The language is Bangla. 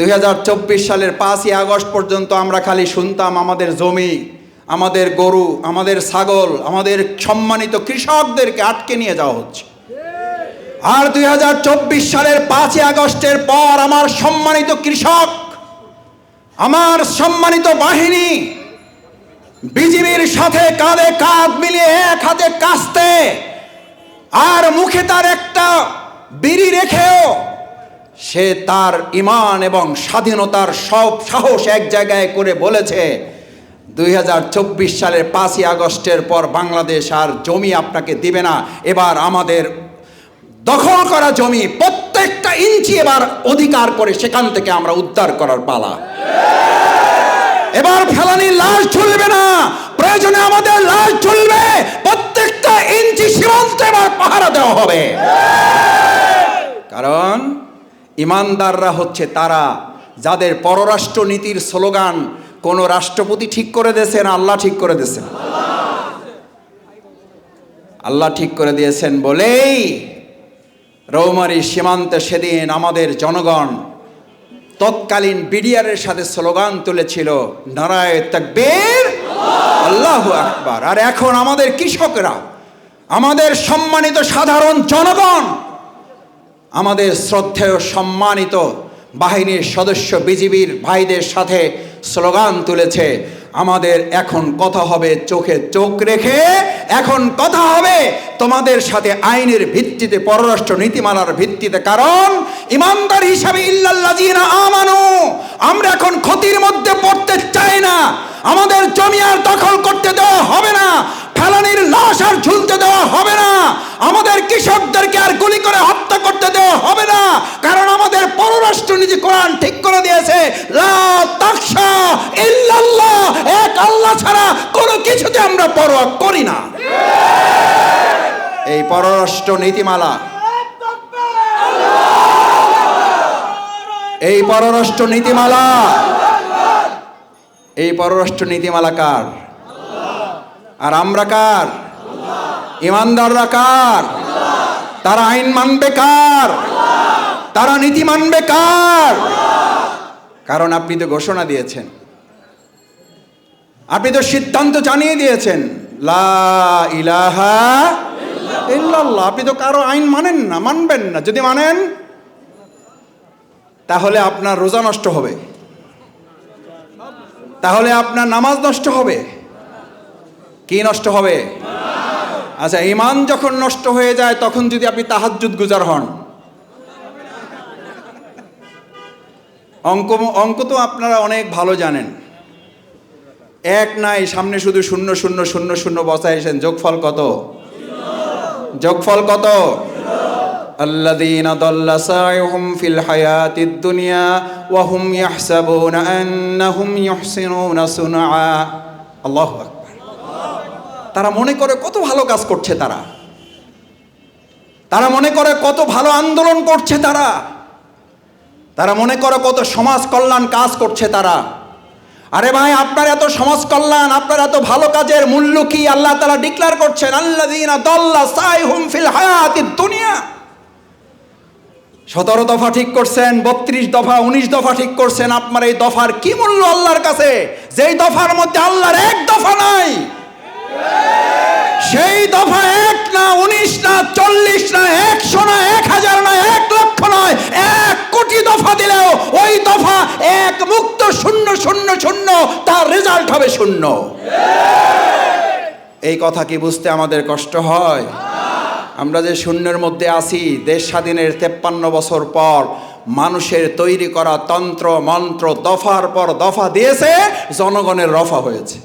দুই সালের পাঁচই আগস্ট পর্যন্ত আমরা খালি শুনতাম আমাদের জমি, আমাদের গরু, আমাদের ছাগল, আমাদের সম্মানিত কৃষকদেরকে আটকে নিয়ে যাওয়া হচ্ছে। আর দুই হাজার চব্বিশ সালের পাঁচই আগস্টের পর আমার সম্মানিত কৃষক, আমার সম্মানিত বাহিনী বিজিবির সাথে কাঁধে কাঁধ মিলিয়ে এক হাতে কাস্তে আর মুখে তার একটা বিড়ি রেখেও সে তার ইমান এবং স্বাধীনতার সব সাহস এক জায়গায় করে বলেছে, দুই হাজার চব্বিশ সালের পাঁচই আগস্টের পর বাংলাদেশ আর জমি আপনাকে দিবে না। এবার আমাদের দখল করা জমি প্রত্যেকটা ইঞ্চি এবার অধিকার করে সেখান থেকে আমরা উদ্ধার করার পালা। এবার ফেলানির লাশ ঝুলবে না, প্রয়োজনে আমাদের লাশ ঝুলবে, প্রত্যেকটা ইঞ্চি সীমান্ত এবার পাহারা দেওয়া হবে। কারণ ইমানদাররা হচ্ছে তারা, যাদের পররাষ্ট্র নীতির স্লোগান, কোন রাষ্ট্রপতি ঠিক করে দিয়েছেন আল্লাহ ঠিক করে দিয়েছেন আল্লাহ ঠিক করে দিয়েছেন বলেই রৌমারি সীমান্তে সেদিন আমাদের জনগণ তৎকালীন বিডিআরের সাথে স্লোগান তুলেছিল, নারায় তাকবীর, আল্লাহ আকবার। আর এখন আমাদের কৃষকরা, আমাদের সম্মানিত সাধারণ জনগণ আমাদের শ্রদ্ধেয় সম্মানিত বাহিনীর সদস্য বিজিবির ভাইদের সাথে স্লোগান তুলেছে, আমাদের এখন কথা হবে চোখে চোখ রেখে, এখন কথা হবে তোমাদের সাথে আইনের ভিত্তিতে পররাষ্ট্র নীতিমালার ভিত্তিতে। কারণ ইমানদার হিসাবে ইল্লাল্লাযিনা আমানু, আমরা এখন ক্ষতির মধ্যে পড়তে চাই না। আমাদের জমি আর দখল করতে দেওয়া হবে না, ফেলানির লাশ আর ঝুলতে দেওয়া হবে না আমাদের কৃষকদেরকে আর গুলি করে হত্যা করতে দেওয়া হবে না কারণ আমাদের নীতি কোরআন ঠিক করে দিয়েছে এক আল্লাহ ছাড়া কোনো কিছুতে আমরা পরোয়া করি না। এই পররাষ্ট্র নীতিমালা। এই পররাষ্ট্র নীতিমালা। এই পররাষ্ট্র নীতিমালা কার? আর আমরা কার? ইমানদাররা কার? তারা আইন মানবে কার? নীতি মানবে কার? কারণ আপনি তো ঘোষণা দিয়েছেন। আপনি তো সিদ্ধান্ত জানিয়ে দিয়েছেন। লা ইলাহা আপনি তো কারও আইন মানেন না, মানবেন না। যদি মানেন, তাহলে আপনার রোজা নষ্ট হবে। তাহলে আপনার নামাজ নষ্ট হবে। কি নষ্ট হবে? আচ্ছা ইমান যখন নষ্ট হয়ে যায়, তখন যদি আপনি তাহাজ্জুদ গুজার হন অঙ্ক অঙ্ক তো আপনারা অনেক ভালো জানেন। এক নাই, সামনে শুধু শূন্য শূন্য শূন্য শূন্য বসাইছেন যোগফল কত? যোগফল কত? الذين ضل سعيهم في الحياة الدنيا وهم يحسبون أنهم يحسنون صنعا الله أكبر তারা মনে করে কত ভালো কাজ করছে তারা। তারা মনে করে কত ভালো আন্দোলন করছে তারা। তারা মনে করো কত সমাজ কল্যাণ কাজ করছে তারা। আরে ভাই, আপনার এত সমাজ কল্যাণ, আপনার এত ভালো কাজের মূল্য কি? আল্লাহ তারা ডিক্লেয়ার করছেন আল্লাহ দুনিয়া। সতেরো দফা ঠিক করছেন, বত্রিশ দফা, উনিশ দফা ঠিক করছেন, আপনার এই দফার কি মূল্য আল্লাহর কাছে? যেই দফার মধ্যে আল্লাহর এক দফা নাই, সেই দফা এক না, উনিশ না, চল্লিশ না, একশো না, এক হাজার না এক লক্ষ নয় এক কোটি দফা দিলেও ওই দফা এক মুক্ত শূন্য শূন্য শূন্য তার রেজাল্ট হবে শূন্য। এই কথা কি বুঝতে আমাদের কষ্ট হয়? আমরা যে শূন্যের মধ্যে আছি, দেশ স্বাধীনের তেপ্পান্ন বছর পর মানুষের তৈরি করা তন্ত্র, মন্ত্র দফার পর দফা দিয়েছে, জনগণের রফা হয়েছে।